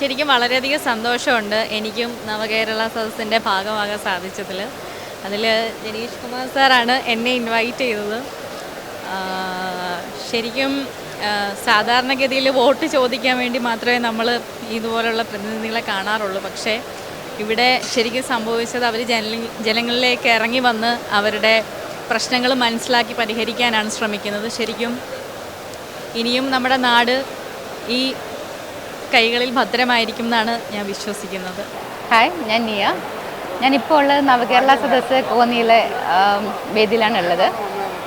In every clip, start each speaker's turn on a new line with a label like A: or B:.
A: ശരിക്കും വളരെയധികം സന്തോഷമുണ്ട് എനിക്കും നവകേരള സദസ്സിന്റെ ഭാഗമാകാൻ സാധിച്ചതിൽ അതിൽ ജനീഷ് കുമാർ സാറാണ് എന്നെ ഇൻവൈറ്റ് ചെയ്തത്. ശരിക്കും സാധാരണഗതിയിൽ വോട്ട് ചോദിക്കാൻ വേണ്ടി മാത്രമേ നമ്മൾ ഇതുപോലുള്ള പ്രതിനിധികളെ കാണാറുള്ളൂ. പക്ഷേ ഇവിടെ ശരിക്കും സംഭവിച്ചത് അവർ ജന ജനങ്ങളിലേക്ക് ഇറങ്ങി വന്ന് അവരുടെ പ്രശ്നങ്ങൾ മനസ്സിലാക്കി പരിഹരിക്കാനാണ് ശ്രമിക്കുന്നത്. ശരിക്കും ഇനിയും നമ്മുടെ നാട് ഈ കൈകളിൽ ഭദ്രമായിരിക്കും എന്നാണ് ഞാൻ വിശ്വസിക്കുന്നത്.
B: ഹായ് ഞാൻ നിയ. ഞാനിപ്പോൾ ഉള്ളത് നവകേരള സദസ്സ് കോന്നിയിലെ വേദിയിലാണ് ഉള്ളത്.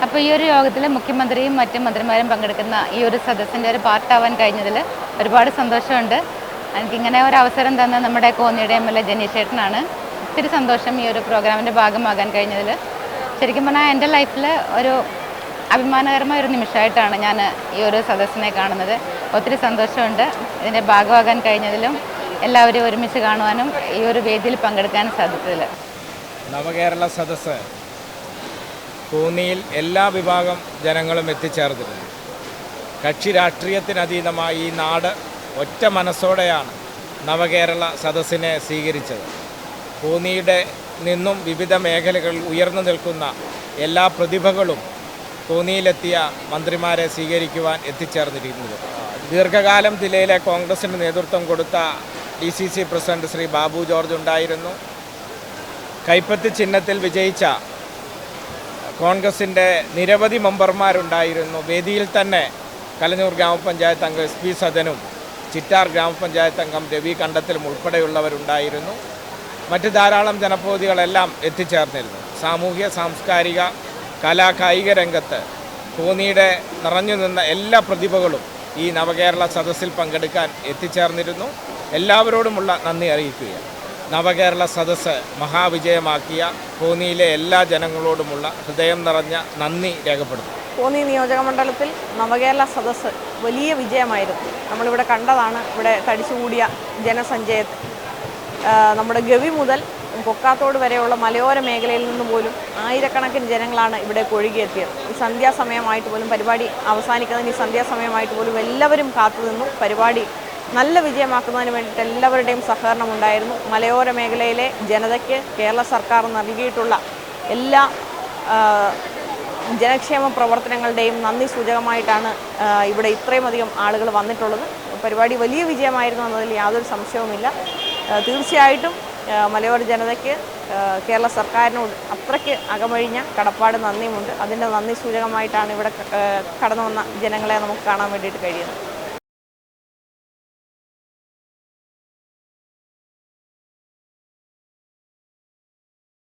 B: അപ്പോൾ ഈ ഒരു യോഗത്തിൽ മുഖ്യമന്ത്രിയും മറ്റ് മന്ത്രിമാരും പങ്കെടുക്കുന്ന ഈ ഒരു സദസ്സിന്റെ ഒരു പാർട്ടാവാൻ കഴിഞ്ഞതിൽ ഒരുപാട് സന്തോഷമുണ്ട്. എനിക്കിങ്ങനെ ഒരു അവസരം തന്ന നമ്മുടെ കോന്നിയുടെ എം എൽ എ ജനീഷ് ചേട്ടനാണ് ഒത്തിരി സന്തോഷം ഈ ഒരു പ്രോഗ്രാമിന്റെ ഭാഗമാകാൻ കഴിഞ്ഞതിൽ ശരിക്കും പറഞ്ഞാൽ എന്റെ ലൈഫിൽ ഒരു അഭിമാനകരമായ ഒരു നിമിഷമായിട്ടാണ് ഞാൻ ഈ ഒരു സദസ്സിനെ കാണുന്നത്. ഒത്തിരി സന്തോഷമുണ്ട്. ഇതിന്റെ ഭാഗമാകാൻ കഴിഞ്ഞതിലും എല്ലാവരും ഒരുമിച്ച് കാണുവാനും ഈ ഒരു വേദിയിൽ പങ്കെടുക്കാനും സാധിച്ചതിൽ
C: നവകേരള സദസ്സ് കോന്നിയിൽ എല്ലാ വിഭാഗം ജനങ്ങളും എത്തിച്ചേർന്നിരുന്നു കക്ഷി രാഷ്ട്രീയത്തിനതീതമായി ഈ നാട് ഒറ്റ മനസ്സോടെയാണ് നവകേരള സദസ്സിനെ സ്വീകരിച്ചത്. കോന്നിയുടെ നിന്നും വിവിധ മേഖലകളിൽ ഉയർന്നു നിൽക്കുന്ന എല്ലാ പ്രതിഭകളും കോന്നിയിലെത്തിയ മന്ത്രിമാരെ സ്വീകരിക്കുവാൻ എത്തിച്ചേർന്നിരിക്കുന്നത്. ദീർഘകാലം ജില്ലയിലെ കോൺഗ്രസിന് നേതൃത്വം കൊടുത്ത D C C president Shri Babu George ഉണ്ടായിരുന്നു. കൈപ്പത്തി ചിഹ്നത്തിൽ വിജയിച്ച കോൺഗ്രസിന്റെ നിരവധി മെമ്പർമാരുണ്ടായിരുന്നു. വേദിയിൽ തന്നെ കലഞ്ഞൂർ ഗ്രാമപഞ്ചായത്ത് അംഗം എസ് പി സദനും ചിറ്റാർ ഗ്രാമപഞ്ചായത്ത് അംഗം രവി കണ്ടത്തിലും ഉൾപ്പെടെയുള്ളവരുണ്ടായിരുന്നു. മറ്റ് ധാരാളം ജനപ്രതിനിധികളെല്ലാം എത്തിച്ചേർന്നിരുന്നു. സാമൂഹ്യ സാംസ്കാരിക കലാ കായിക രംഗത്ത് കോന്നിയുടെ നിറഞ്ഞു നിന്ന എല്ലാ പ്രതിഭകളും ഈ നവകേരള സദസ്സിൽ പങ്കെടുക്കാൻ എത്തിച്ചേർന്നിരുന്നു. എല്ലാവരോടുമുള്ള നന്ദി അറിയിക്കുകയാണ്. നവകേരള സദസ്സ് മഹാവിജയമാക്കിയ കോന്നിയിലെ എല്ലാ ജനങ്ങളോടുമുള്ള ഹൃദയം നിറഞ്ഞ നന്ദി രേഖപ്പെടുത്തുന്നു.
D: കോന്നി നിയോജക മണ്ഡലത്തിൽ നവകേരള സദസ്സ് വലിയ വിജയമായിരുന്നു. നമ്മളിവിടെ കണ്ടതാണ് ഇവിടെ തടിച്ചുകൂടിയ ജനസഞ്ചയത്തെ നമ്മുടെ ഗവി മുതൽ കൊക്കാത്തോട് വരെയുള്ള മലയോര മേഖലയിൽ നിന്ന് പോലും ആയിരക്കണക്കിന് ജനങ്ങളാണ് ഇവിടെ ഒഴുകിയെത്തിയത് ഈ സന്ധ്യാസമയമായിട്ട് പോലും പരിപാടി അവസാനിക്കുന്നതിന് ഈ സന്ധ്യാസമയമായിട്ട് പോലും എല്ലാവരും കാത്തുനിന്നു പരിപാടി നല്ല വിജയമാക്കുന്നതിന് വേണ്ടിയിട്ട് എല്ലാവരുടെയും സഹകരണം ഉണ്ടായിരുന്നു. മലയോര മേഖലയിലെ ജനതയ്ക്ക് കേരള സർക്കാർ നൽകിയിട്ടുള്ള എല്ലാ ജനക്ഷേമ പ്രവർത്തനങ്ങളുടെയും നന്ദി സൂചകമായിട്ടാണ് ഇവിടെ ഇത്രയും അധികം ആളുകൾ വന്നിട്ടുള്ളത്. പരിപാടി വലിയ വിജയമായിരുന്നു എന്നതിൽ യാതൊരു സംശയവുമില്ല. തീർച്ചയായിട്ടും മലയോര ജനതയ്ക്ക് കേരള സർക്കാരിനോട് അത്രയ്ക്ക് അകമഴിഞ്ഞ കടപ്പാട് നന്ദിയുമുണ്ട്. അതിന്റെ നന്ദി സൂചകമായിട്ടാണ് ഇവിടെ കടന്നു വന്ന ജനങ്ങളെ നമുക്ക് കാണാൻ വേണ്ടിയിട്ട് കഴിയുന്നത്.